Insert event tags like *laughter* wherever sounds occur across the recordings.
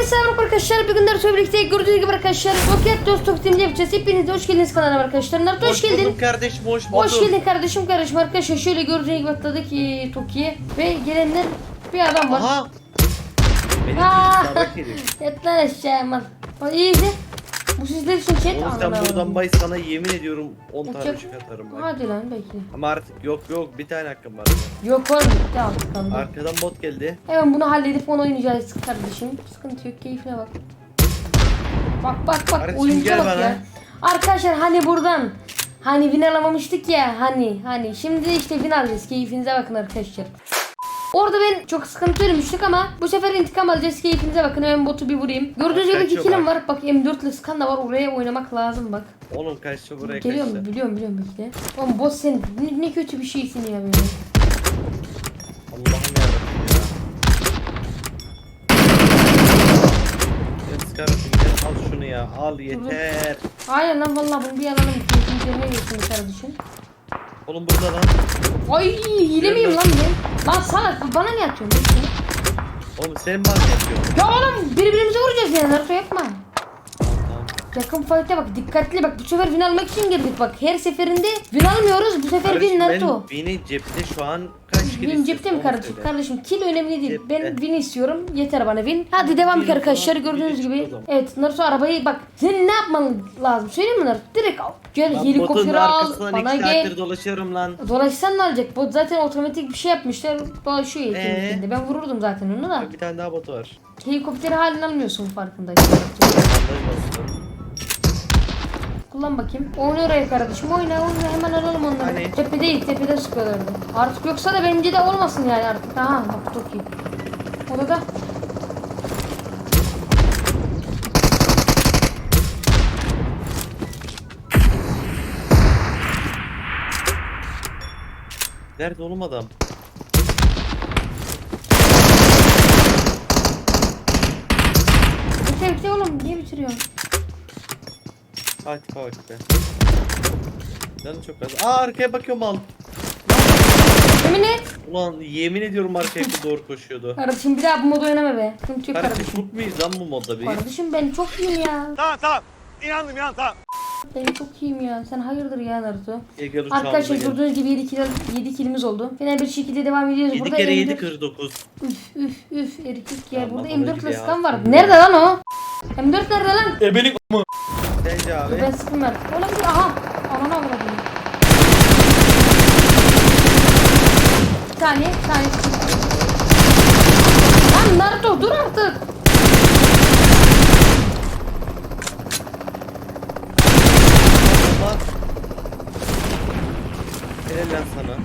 Herkese selam arkadaşlar. Bugün Naruto birlikte gördüğünüz gibi arkadaşlar Rocket Dost Top Team'de yapacağız. Hepiniz hoş geldiniz kanalıma arkadaşlar. Naruto hoş, geldin. bulduk kardeşim hoş bulduk. Hoş geldin kardeşim kardeşim arkadaşlar. Şöyle gördüğünüz gibi atladık e, Toki'ye. Ve gelenler bir adam var. Aha. Benim Aa! *laughs* Yat lan aşağı hemen. Bak iyiydi. Bu sizler için chat Oğlum sen anlamı. buradan bay sana yemin ediyorum 10 Yok, tane yok. çıkartırım bak. Hadi lan bekle. Ama artık yok yok bir tane hakkım var. Yok oğlum bitti artık. Arkadan bot geldi. Hemen bunu halledip onu oynayacağız kardeşim. Sıkıntı yok keyfine bak. Bak bak bak Kardeşim oyuncuya gel bak bana. ya. Arkadaşlar hani buradan hani win alamamıştık ya hani hani şimdi işte win alacağız keyfinize bakın arkadaşlar. Orada ben çok sıkıntı ölmüştük ama bu sefer intikam alacağız keyfinize bakın hemen botu bir vurayım. Gördüğünüz gibi iki bak. var bak M4 skan da var oraya oynamak lazım bak. Oğlum kaçtı buraya Geliyorum kaçtı. biliyorum biliyorum bekle. Oğlum boss sen ne, ne kötü bir şeysin ya böyle. Allah'ım yarabbim ya. Gel çıkartın gel al şunu ya al yeter. Aynen lan vallahi bunu bir alalım keyfin üzerine geçsin kardeşim. Oğlum burada lan. Ay hile miyim lan ben? Lan salak bana ne atıyorsun? Oğlum senin bana yapıyorsun. Ya oğlum birbirimize vuracağız yani Naruto yapma. Yakın fight'e bak dikkatli bak bu sefer win almak için girdik bak her seferinde win almıyoruz bu sefer win Kardeşim Naruto. benim beni cepte şu an kaç kilo Win cepte mi kardeşim? Kardeşim kill önemli değil. Cepte. Ben win istiyorum. Yeter bana win. Hadi devam ki Win arkadaşlar gördüğünüz win gibi. Evet Naruto arabayı bak. Senin ne yapman lazım? Söyleyeyim mi Naruto? Direkt al. Gel Lan helikopteri al. Bana gel. dolaşıyorum lan. Dolaşsan ne olacak? Bot zaten otomatik bir şey yapmışlar. Dolaşıyor kendi Ee? Ben vururdum zaten onu da. Bir tane daha botu var. Helikopteri halini almıyorsun farkındayım. Kullan bakayım. Oyna oraya kardeşim. Oyna oyna hemen alalım onları. Hani? Tepe değil tepede sıkıyorlardı. Artık yoksa da bence de olmasın yani artık. Aha bak çok iyi. Odada. Nerede oğlum adam? Bitir bitir oğlum. Niye bitiriyorsun? Hadi bak be. Canı çok az. Aa arkaya bakıyorum al. Yemin et. Ulan yemin ediyorum arkaya doğru koşuyordu. Kardeşim bir daha bu modu oynama be. Sıkıntı yok Kardeşim kardeşim. çok muyuz lan bu modda bir? Kardeşim ben çok iyiyim ya. Tamam tamam. İnandım inan tamam. Ben çok iyiyim ya. Sen hayırdır ya Naruto. Gel gel uçağımıza Arkadaşlar gel. gördüğünüz gibi 7 kill 7 killimiz oldu. Fena bir şekilde devam ediyoruz. 7 Burada kere 7 M4 49. Üf üf üf erkek ya. Ya Burada bana M4 gibi ile ya. skan vardı. Nerede lan o? M4 nerede lan? Sence Dur abi? ben sıkım. Oğlum bir aha. Ananı avradım. Bir saniye, bir saniye. Lan Naruto dur artık. Allah. Helal lan sana.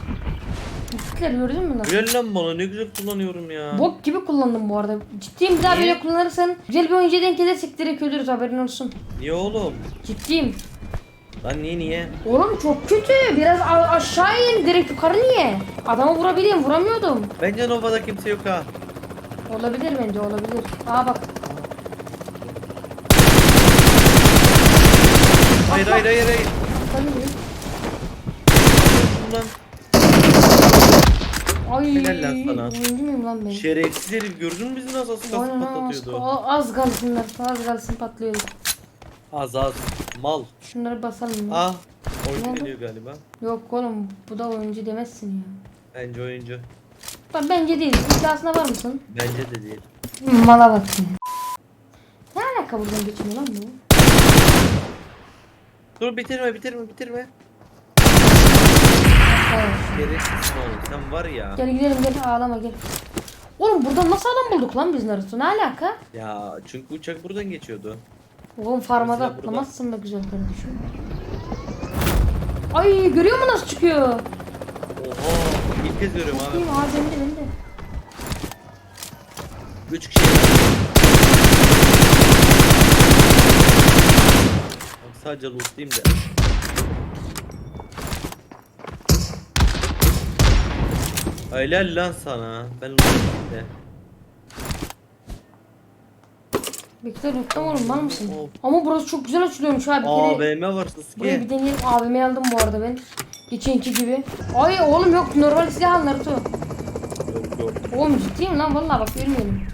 Müzikler gördün mü lan? Helal lan bana ne güzel kullanıyorum ya. Bok gibi kullandım bu arada. Ciddiyim bir daha böyle kullanırsan güzel bir oyuncuya denk edersek direkt ölürüz haberin olsun. Niye oğlum? Ciddiyim. Lan niye niye? Oğlum çok kötü. Biraz a- aşağı in direkt yukarı niye? Adamı vurabileyim vuramıyordum. Bence Nova'da kimse yok ha. Olabilir bence olabilir. Aa bak. Hayır hayır hayır hayır. Tabii. Lan Ay. Helal lan sana. Oyuncu muyum lan ben? şerefsiz herif gördün mü bizi nasıl asıl Aynen ha, az, patlatıyordu? az kalsınlar. Az kalsın patlıyordu. Az az. Mal. Şunları basalım. ya. Ah. Ne Oyuncu oldu? geliyor galiba. Yok oğlum bu da oyuncu demezsin ya. Bence oyuncu. Bak bence değil. İddiasına var mısın? Bence de değil. Mala bak ya. Ne alaka buradan geçmiyor lan bu? Dur bitirme bitirme bitirme. Şerefsizsin oğlum sen var ya. Gel gidelim gel ağlama gel. Oğlum buradan nasıl adam bulduk lan biz Naruto? Ne alaka? Ya çünkü uçak buradan geçiyordu. Oğlum farmada Mesela atlamazsın be güzel kardeşim. Ay görüyor musun nasıl çıkıyor? Oha ilk kez görüyorum abi. Bakayım abi bende bende. Üç kişi. Bak sadece lootlayayım da. Helal lan sana. Ben de. Bekle lootlama oğlum var mısın? Of. Ama burası çok güzel açılıyormuş abi. AVM var buraya bir Sasuke. deneyelim. AVM aldım bu arada ben. Geçenki gibi. Ay oğlum yok normal silah al Naruto. Yok yok. Oğlum ciddiyim lan vallahi bak ölmeyelim.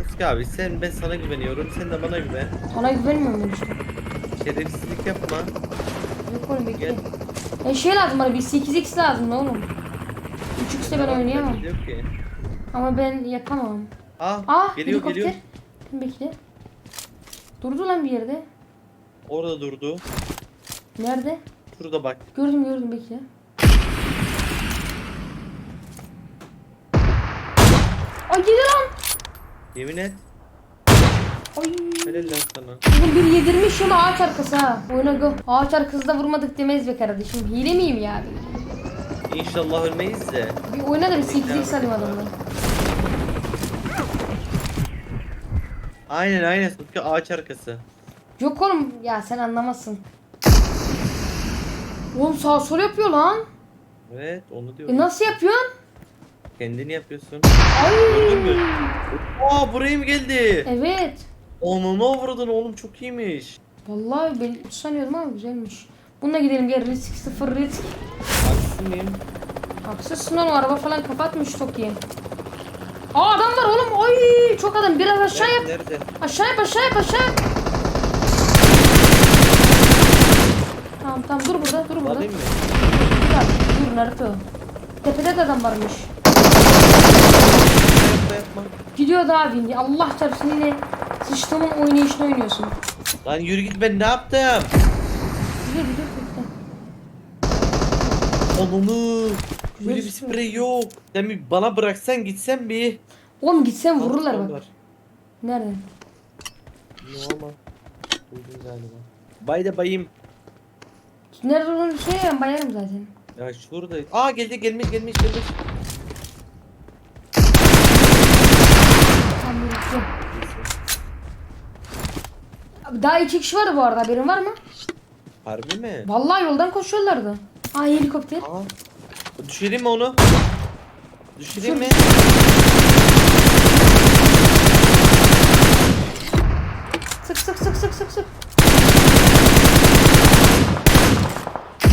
Rıfkı abi sen ben sana güveniyorum. Sen de bana güven. Sana güvenmiyorum ben işte. Şerefsizlik yapma. Yok oğlum bekle. Gel. E şey lazım bana bir 8x lazım lan oğlum. 3x'te ben oynayamam. Yok ki. Ama ben yapamam. Aa, Ah geliyor helikopter. geliyor. Bekle. Durdu lan bir yerde. Orada durdu. Nerede? Şurada bak. Gördüm gördüm bekle. Ay gidi lan. Yemin et. Ay. Helal lan sana. Bugün bir yedirmiş ama ağaç arkası ha. Oyuna go. Ağaç arkası da vurmadık demez be kardeşim. Hile miyim ya? İnşallah ölmeyiz de. Bir oyuna da bir 8x alayım adamdan. Aynen aynen. Rıfkı ağaç arkası. Yok oğlum ya sen anlamazsın. Oğlum sağ sol yapıyor lan. Evet onu diyorum. E nasıl yapıyorsun? Kendini yapıyorsun. Ay. Aa buraya mı geldi? Evet. Onu ne avradın oğlum çok iyiymiş. Vallahi ben sanıyordum ama güzelmiş. Bununla gidelim gel risk sıfır risk. Haksız mıyım? Haksızsın oğlum araba falan kapatmış çok iyi. Aa adam var oğlum. Ay çok adam biraz aşağı yap. Nerede? Aşağı yap aşağı yap aşağı yap. Tamam tamam dur burada dur burada. Alayım mı? Dur abi, dur Naruto. Tepede de adam varmış. Gidiyor da abi. Allah çarpsın yine sıçtığımın oynayışını oynuyorsun. Lan yürü git ben ne yaptım? Bekle. Onunu. Böyle bir Nasıl? sprey yok. Sen bir bana bıraksan gitsen bir. Oğlum gitsen vururlar Var. bak. Nerede? Ne ama. Duydun galiba. Bay da bayım. Nerede olduğunu söyle ben bayarım zaten. Ya şurada. Aa geldi gelmiş gelmiş gelmiş. Dur dur. Abi Daha iki kişi vardı bu arada haberin var mı? Harbi mi? Vallahi yoldan koşuyorlardı. Aa helikopter. Aa. Düşüreyim mi onu? Düşüreyim mi? Sık sık sık sık sık sık.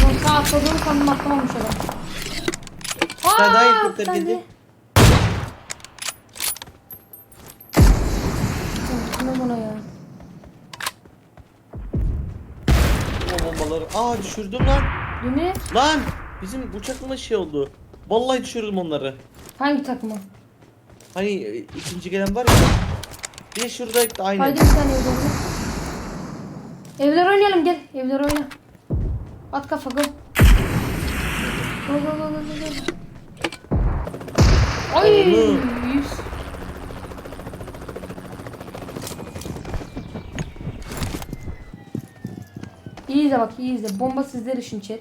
Lan sağ atladığım sandım atlamamış adam. Aa, daha bir tane geldi. de. Ona ya. O bombaları. Aa düşürdüm lan. Yemin et. Lan. Bizim uçakla şey oldu. Vallahi düşürdüm onları. Hangi takıma? Hani e, ikinci gelen var ya. Bir de şurada aynen. Haydi bir tane evler. Evler oynayalım gel. Evler oyna. At kafa go. Go go go go go. go. Ay Oğlum. yüz. İyi izle bak iyi izle. Bomba sizler için chat.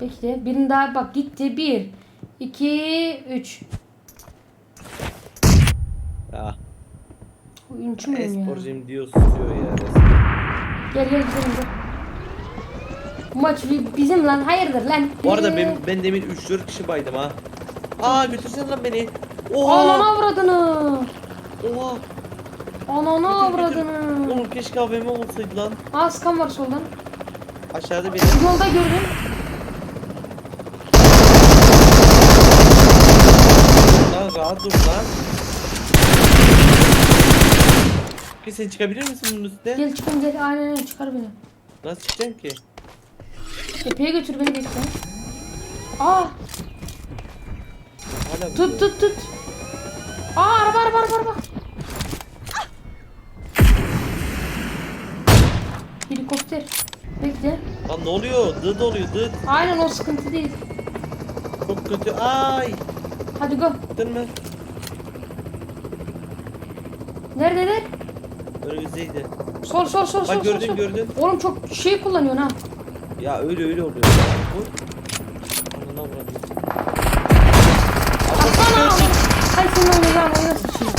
Bekle. Birini daha bak gitti. Bir, iki, üç. Ya. Oyuncu muyum ya? Esporcuyum diyor susuyor ya. Gel gel gidelim gel. Maç bi- bizim lan hayırdır lan. Bu arada Ee, ben, ben demin 3-4 kişi baydım ha. Aa götürsene lan beni. Oha. avradını. Oha. Ananı Götür, götür. avradını. Oğlum keşke AVM olsaydı lan. Aa skan var soldan. Aşağıda biri. Yolda gördüm. Lan rahat dur lan. Sen çıkabilir misin bunun üstüne? Gel çıkın gel aynen aynen çıkar beni. Nasıl çıkacaksın ki? Tepeye götür beni bekle. Aa tut tut tut. Aa araba araba araba araba. Helikopter. Bekle. Lan ne oluyor? Dıt oluyor dıt. Aynen o sıkıntı değil. Çok kötü. Ay. Hadi go. Mi? Neredeler? Önümüzdeydi. Sol sol sol sol Bak gördün sol. gördün. Oğlum çok şey kullanıyorsun ha. Ya öyle öyle oluyor. Anına vurabilir. Atsana. Ay senin oynayacağın oyuna sıçayım.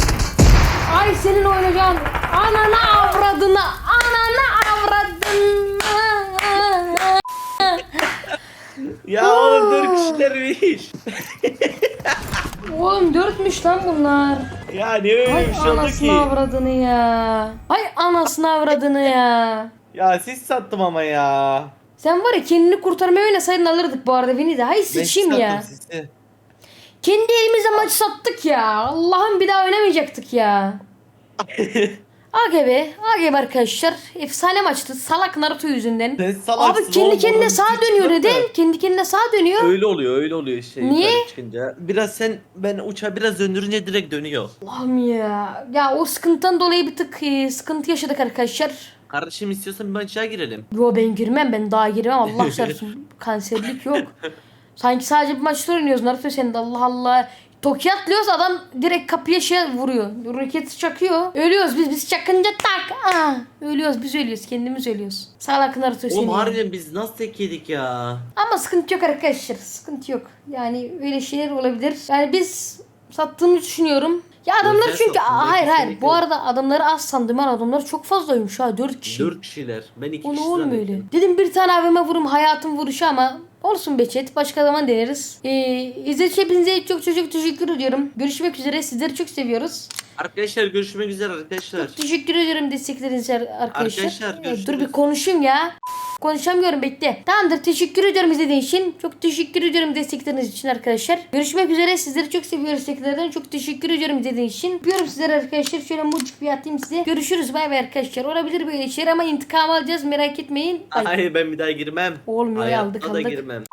Ay senin oynayacağın. Ananı avradını. Ananı avradını. Ya oğlum dört kişilermiş. Oğlum dörtmüş lan bunlar. Ya niye öyle bir şey oldu anasını ki? avradını ya. Ay anasını avradını ya. Ya siz sattım ama ya. Sen var ya kendini kurtarmaya oynasaydın alırdık bu arada beni de. Hay sıçayım ya. sizi. Kendi elimizle maç sattık ya. Allah'ım bir daha oynamayacaktık ya. *laughs* Aga be. Aga be arkadaşlar. Efsane maçtı. Salak Naruto yüzünden. Sen salaksın Abi kendi kendine sağa dönüyor neden? Kendi kendine sağa dönüyor. Öyle oluyor öyle oluyor işte Niye? çıkınca. Biraz sen ben uçağı biraz döndürünce direkt dönüyor. Allah'ım ya. Ya o sıkıntıdan dolayı bir tık e, sıkıntı yaşadık arkadaşlar. Kardeşim istiyorsan bir maça girelim. Yo ben girmem ben daha girmem Allah *laughs* çarpsın kanserlik yok. Sanki sadece bir maçta oynuyoruz Naruto sen de Allah Allah. Toki atlıyoruz adam direkt kapıya şey vuruyor. Roket çakıyor. Ölüyoruz biz biz çakınca tak. Aa, ölüyoruz biz ölüyoruz kendimiz ölüyoruz. Salak Naruto seni. Oğlum harbiden biz nasıl tek yedik ya? Ama sıkıntı yok arkadaşlar. Sıkıntı yok. Yani öyle şeyler olabilir. Yani biz sattığımızı düşünüyorum. Ya adamlar Özel çünkü sattın, Aa, hayır belki hayır. Bu arada adamları az sandım ben. Adamlar çok fazlaymış ha. 4 kişi. Dört kişiler. Ben iki O ne kişi oğlum öyle? zannettim. Dedim bir tane abime vurum hayatım vuruşu ama olsun Beçet. Başka zaman deneriz. Ee, İzzet hepinize çok çok çok teşekkür ediyorum. Görüşmek üzere. Sizleri çok seviyoruz. Arkadaşlar görüşmek üzere arkadaşlar. Teşekkür ediyorum destekleriniz arkadaşlar. Arkadaşlar, Ee, görüşürüz. dur bir konuşayım ya. Konuşamıyorum bekle. Tamamdır teşekkür ediyorum izlediğiniz için. Çok teşekkür ediyorum destekleriniz için arkadaşlar. Görüşmek üzere. Sizleri çok seviyoruz tekrardan. Çok teşekkür ediyorum izlediğiniz için. Öpüyorum sizleri arkadaşlar. Şöyle mucuk bir atayım size. Görüşürüz bay bay arkadaşlar. Olabilir böyle şeyler ama intikam alacağız merak etmeyin. Ay, Hayır ben bir daha girmem. Olmuyor, Hayatta aldık, da aldık. girmem.